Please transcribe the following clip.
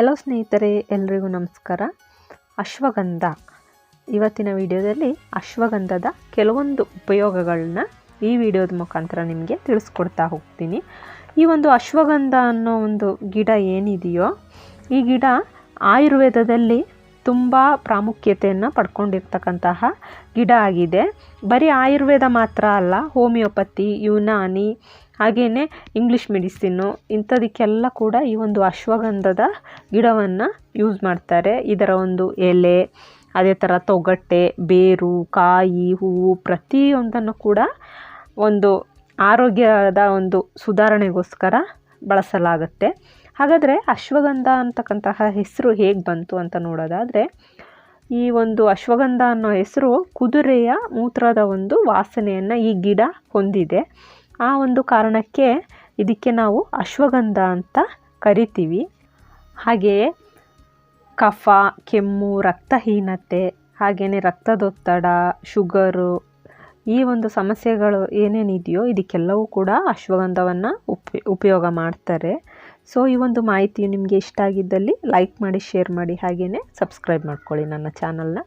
Hello ಸ್ನೇಹಿತರೆ, ಎಲ್ರಿಗೂ ನಮಸ್ಕಾರ. ಅಶ್ವಗಂಧ. ಇವತ್ತಿನ ವಿಡಿಯೋದಲ್ಲಿ ಅಶ್ವಗಂಧದ ಕೆಲವೊಂದು ಉಪಯೋಗಗಳನ್ನ ಈ ವಿಡಿಯೋದ ಮುಖಾಂತರ ನಿಮಗೆ ತಿಳಿಸ್ಕೊಡ್ತಾ ಹೋಗ್ತೀನಿ. ಈ ಒಂದು ಅಶ್ವಗಂಧ ಅನ್ನೋ ಒಂದು ಗಿಡ ಏನಿದೆಯೋ, ಈ ಗಿಡ ಆಯುರ್ವೇದದಲ್ಲಿ ತುಂಬ ಪ್ರಾಮುಖ್ಯತೆಯನ್ನು ಪಡ್ಕೊಂಡಿರ್ತಕ್ಕಂತಹ ಗಿಡ ಆಗಿದೆ. ಬರೀ ಆಯುರ್ವೇದ ಮಾತ್ರ ಅಲ್ಲ, ಹೋಮಿಯೋಪತಿ, ಯುನಾನಿ ಹಾಗೆಯೇ ಇಂಗ್ಲೀಷ್ ಮೆಡಿಸಿನ್ನು ಇಂಥದಕ್ಕೆಲ್ಲ ಕೂಡ ಈ ಒಂದು ಅಶ್ವಗಂಧದ ಗಿಡವನ್ನು ಯೂಸ್ ಮಾಡ್ತಾರೆ. ಇದರ ಒಂದು ಎಲೆ, ಅದೇ ಥರ ತೊಗಟೆ, ಬೇರು, ಕಾಯಿ, ಹೂವು ಪ್ರತಿಯೊಂದನ್ನು ಕೂಡ ಒಂದು ಆರೋಗ್ಯದ ಒಂದು ಸುಧಾರಣೆಗೋಸ್ಕರ ಬಳಸಲಾಗುತ್ತೆ. ಹಾಗಾದರೆ ಅಶ್ವಗಂಧ ಅಂತಕ್ಕಂತಹ ಹೆಸರು ಹೇಗೆ ಬಂತು ಅಂತ ನೋಡೋದಾದರೆ, ಈ ಒಂದು ಅಶ್ವಗಂಧ ಅನ್ನೋ ಹೆಸರು ಕುದುರೆಯ ಮೂತ್ರದ ಒಂದು ವಾಸನೆಯನ್ನು ಈ ಗಿಡ ಹೊಂದಿದೆ. ಆ ಒಂದು ಕಾರಣಕ್ಕೆ ಇದಕ್ಕೆ ನಾವು ಅಶ್ವಗಂಧ ಅಂತ ಕರಿತೀವಿ. ಹಾಗೆಯೇ ಕಫ, ಕೆಮ್ಮು, ರಕ್ತಹೀನತೆ ಹಾಗೆಯೇ ರಕ್ತದೊತ್ತಡ, ಶುಗರು ಈ ಒಂದು ಸಮಸ್ಯೆಗಳು ಏನೇನಿದೆಯೋ ಇದಕ್ಕೆಲ್ಲವೂ ಕೂಡ ಅಶ್ವಗಂಧವನ್ನು ಉಪ್, ಉಪಯೋಗ ಮಾಡ್ತಾರೆ. ಸೊ ಈ ಒಂದು ಮಾಹಿತಿಯು ನಿಮಗೆ ಇಷ್ಟ ಆಗಿದ್ದಲ್ಲಿ ಲೈಕ್ ಮಾಡಿ ಶೇರ್ ಮಾಡಿ ಹಾಗೆಯೇ ಸಬ್ಸ್ಕ್ರೈಬ್ ಮಾಡ್ಕೊಳ್ಳಿ ನನ್ನ ಚಾನಲ್ನ